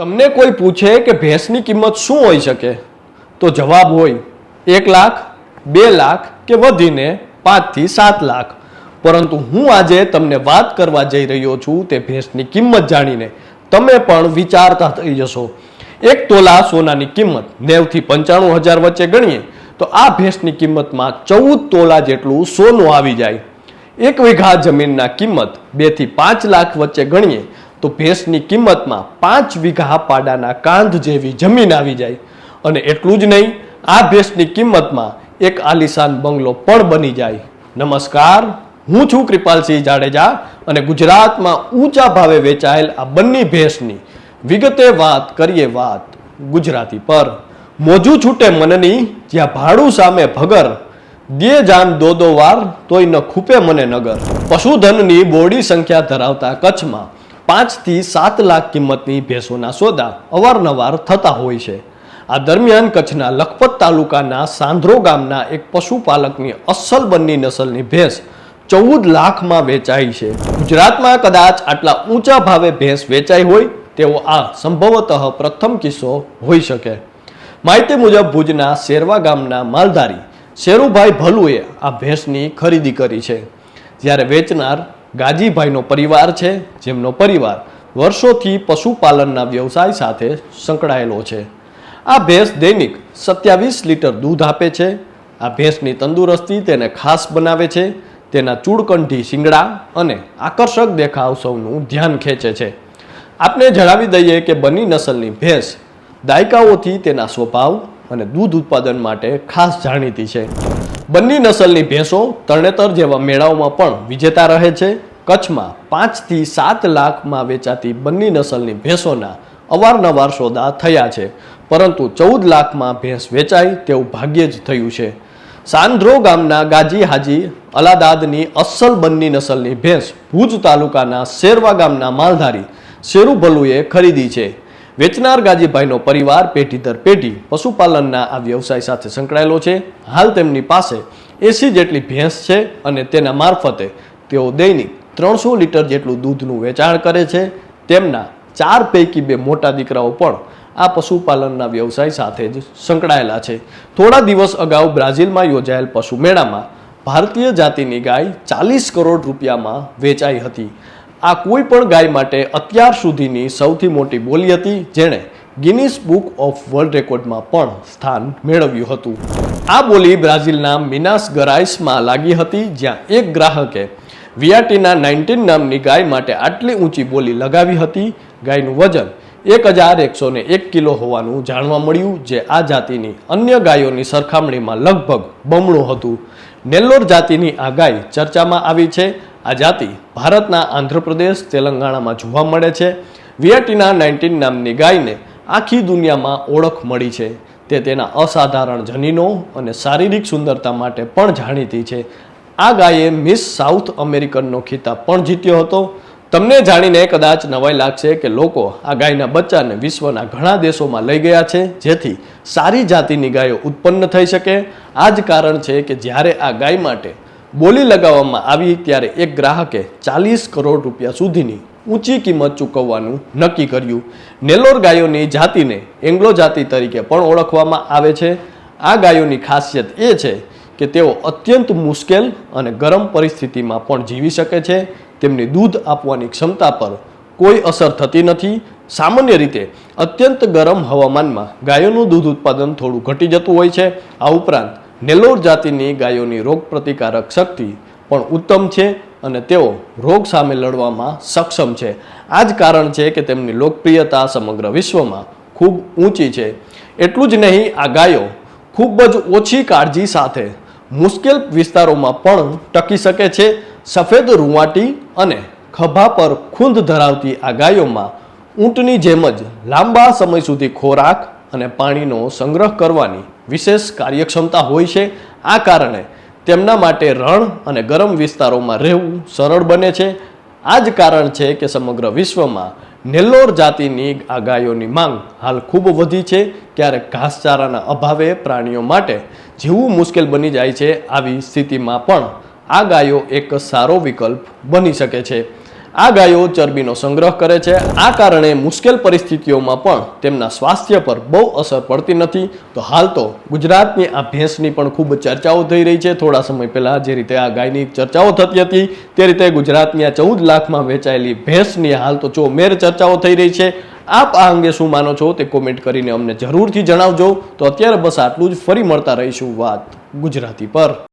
તમને કોઈ પૂછે કે ભેંસની કિંમત શું હોઈ શકે? તો જવાબ હોય, એક લાખ, બે લાખ કે વધીને પાંચથી સાત લાખ. પરંતુ હું આજે તમને વાત કરવા જઈ રહ્યો છું તે ભેંસની કિંમત જાણીને. તમે પણ વિચારતા થઈ જશો. એક તોલા સોનાની કિંમત નેવથી પંચાણું હજાર વચ્ચે ગણીએ, તો આ ભેંસની કિંમતમાં ચૌદ તોલા જેટલું સોનું આવી જાય. એક વીઘા જમીનના કિંમત બેથી પાંચ લાખ વચ્ચે ગણીએ તો ભેંસની કિંમતમાં પાંચ વીઘા પાડાના કાંધ જેવી જમીન આવી જાય. અને એટલું જ નહીં, આ ભેંસની કિંમતમાં એક આલિશાન બંગલો પણ બની જાય. નમસ્કાર, હું છું કૃપાલસિંહ જાડેજા અને ગુજરાતમાં ઊંચા ભાવે વેચાયેલ આ બંને ભેંસની વિગતે વાત કરીએ વાત ગુજરાતી પર. મોજું છૂટે મનની, જ્યાં ભાડું સામે ભગર, દે જાન દો દો વાર તોય ન ખૂપે મને નગર. પશુધનની બોડી સંખ્યા ધરાવતા કચ્છમાં પાંચથી સાત લાખ કિંમતની ભેંસોના સોદા અવારનવાર થતા હોય છે. આ દરમિયાન કચ્છના લખપત તાલુકાના સાંધ્રો ગામના એક પશુપાલકની અસલ બન્ની નસલની ભેંસ ચૌદ લાખમાં વેચાઈ છે. ગુજરાતમાં કદાચ આટલા ઊંચા ભાવે ભેંસ વેચાઈ હોય તેવો આ સંભવતઃ પ્રથમ કિસ્સો હોઈ શકે. માહિતી મુજબ ભુજના શેરવા ગામના માલધારી શેરુભાઈ ભલુએ આ ભેંસની ખરીદી કરી છે. જ્યારે વેચનાર ગાજીભાઈનો પરિવાર છે, જેમનો પરિવાર વર્ષોથી પશુપાલનના વ્યવસાય સાથે સંકળાયેલો છે. આ ભેંસ દૈનિક સત્યાવીસ લીટર દૂધ આપે છે. આ ભેંસની તંદુરસ્તી તેને ખાસ બનાવે છે. તેના ચૂડકંઠી શિંગડા અને આકર્ષક દેખાવ સૌનું ધ્યાન ખેંચે છે. આપને જણાવી દઈએ કે બની નસલની ભેંસ દાયકાઓથી તેના સ્વભાવ અને દૂધ ઉત્પાદન માટે ખાસ જાણીતી છે. બંને નસલની ભેંસો તરણેતર જેવા મેળાઓમાં પણ વિજેતા રહે છે. કચ્છમાં પાંચથી સાત લાખમાં વેચાતી બંને નસલની ભેંસોના અવારનવાર સોદા થયા છે. પરંતુ ચૌદ લાખમાં ભેંસ વેચાય તેવું ભાગ્યે જ થયું છે. સાંદ્રો ગામના ગાજી હાજી અલાદાદની અસલ બંની નસલની ભેંસ ભુજ તાલુકાના શેરવા ગામના માલધારી શેરુભલુએ ખરીદી છે. વેચનાર ગાજીભાઈનો પરિવાર પેઢી દર પેઢી પશુપાલનના આ વ્યવસાય સાથે સંકળાયેલો છે. હાલ તેમની પાસે એસી જેટલી ભેંસ છે અને તેના મારફતે તેઓ દૈનિક ત્રણસો લીટર જેટલું દૂધનું વેચાણ કરે છે. તેમના ચાર પૈકી બે મોટા દીકરાઓ પણ આ પશુપાલનના વ્યવસાય સાથે જ સંકળાયેલા છે. થોડા દિવસ અગાઉ બ્રાઝિલમાં યોજાયેલ પશુ મેળામાં ભારતીય જાતિની ગાય ચાલીસ કરોડ રૂપિયામાં વેચાઈ હતી. આ કોઈ પણ ગાય માટે અત્યાર સુધીની સૌથી મોટી બોલી હતી, જેણે ગિનિસ બુક ઓફ વર્લ્ડ રેકોર્ડમાં પણ સ્થાન મેળવ્યું હતું. આ બોલી બ્રાઝિલના મિનાસ ગરાઇસમાં લાગી હતી, જ્યાં એક ગ્રાહકે વિયાટીના નાઇન્ટીન નામની ગાય માટે આટલી ઊંચી બોલી લગાવી હતી. ગાયનું વજન એક હજાર એકસો ને એક કિલો હોવાનું જાણવા મળ્યું, જે આ જાતિની અન્ય ગાયોની સરખામણીમાં લગભગ બમણું હતું. નેલ્લોર જાતિની આ ગાય ચર્ચામાં આવી છે. આ જાતિ ભારતના આંધ્રપ્રદેશ, તેલંગાણામાં જોવા મળે છે. વિયટીના નાઇન્ટીન નામની ગાયને આખી દુનિયામાં ઓળખ મળી છે. તે તેના અસાધારણ જનીનો અને શારીરિક સુંદરતા માટે પણ જાણીતી છે. આ ગાયે મિસ સાઉથ અમેરિકનનો ખિતાબ પણ જીત્યો હતો. તમને જાણીને કદાચ નવાઈ લાગશે કે લોકો આ ગાયના બચ્ચાને વિશ્વના ઘણા દેશોમાં લઈ ગયા છે, જેથી સારી જાતિની ગાયો ઉત્પન્ન થઈ શકે. આ જ કારણ છે કે જ્યારે આ ગાય માટે બોલી લગાવવામાં આવી ત્યારે એક ગ્રાહકે ચાલીસ કરોડ રૂપિયા સુધીની ઊંચી કિંમત ચૂકવવાનું નક્કી કર્યું. નેલ્લોર ગાયોની જાતિને એંગ્લો જાતિ તરીકે પણ ઓળખવામાં આવે છે. આ ગાયોની ખાસિયત એ છે કે તેઓ અત્યંત મુશ્કેલ અને ગરમ પરિસ્થિતિમાં પણ જીવી શકે છે. તેમની દૂધ આપવાની ક્ષમતા પર કોઈ અસર થતી નથી. સામાન્ય રીતે અત્યંત ગરમ હવામાનમાં ગાયોનું દૂધ ઉત્પાદન થોડું ઘટી જતું હોય છે. આ ઉપરાંત નેલ્લોર જાતિની ગાયોની રોગ પ્રતિકારક શક્તિ પણ ઉત્તમ છે અને તેઓ રોગ સામે લડવામાં સક્ષમ છે. આ જ કારણ છે કે તેમની લોકપ્રિયતા સમગ્ર વિશ્વમાં ખૂબ ઊંચી છે. એટલું જ નહીં, આ ગાયો ખૂબ જ ઓછી કાળજી સાથે મુશ્કેલ વિસ્તારોમાં પણ ટકી શકે છે. સફેદ રૂંવાટી અને ખભા પર ખૂંદ ધરાવતી આ ગાયોમાં ઊંટની જેમ જ લાંબા સમય સુધી ખોરાક અને પાણીનો સંગ્રહ કરવાની વિશેષ કાર્યક્ષમતા હોય છે. આ કારણે તેમના માટે રણ અને ગરમ વિસ્તારોમાં રહેવું સરળ બને છે. આ જ કારણ છે કે સમગ્ર વિશ્વમાં નેલ્લોર જાતિની આ ગાયોની માંગ હાલ ખૂબ વધી છે. ક્યારેક ઘાસચારાના અભાવે પ્રાણીઓ માટે જીવવું મુશ્કેલ બની જાય છે. આવી સ્થિતિમાં પણ આ ગાયો એક સારો વિકલ્પ બની શકે છે. આ ગાયો ચરબીનો સંગ્રહ કરે છે. આ કારણે મુશ્કેલ પરિસ્થિતિઓમાં પણ તેમના સ્વાસ્થ્ય પર બહુ અસર પડતી નથી. તો હાલ તો ગુજરાતની આ ભેંસની પણ ખૂબ ચર્ચાઓ થઈ રહી છે. થોડા સમય પહેલા જે રીતે આ ગાયની ચર્ચાઓ થતી હતી, તે રીતે ગુજરાતની આ ચૌદ લાખમાં વેચાયેલી ભેંસની હાલ તો ચોમેર ચર્ચાઓ થઈ રહી છે. આપ આ અંગે શું માનો છો તે કોમેન્ટ કરીને અમને જરૂરથી જણાવજો. તો અત્યારે બસ આટલું જ. ફરી મળતા રહીશું વાત ગુજરાતી પર.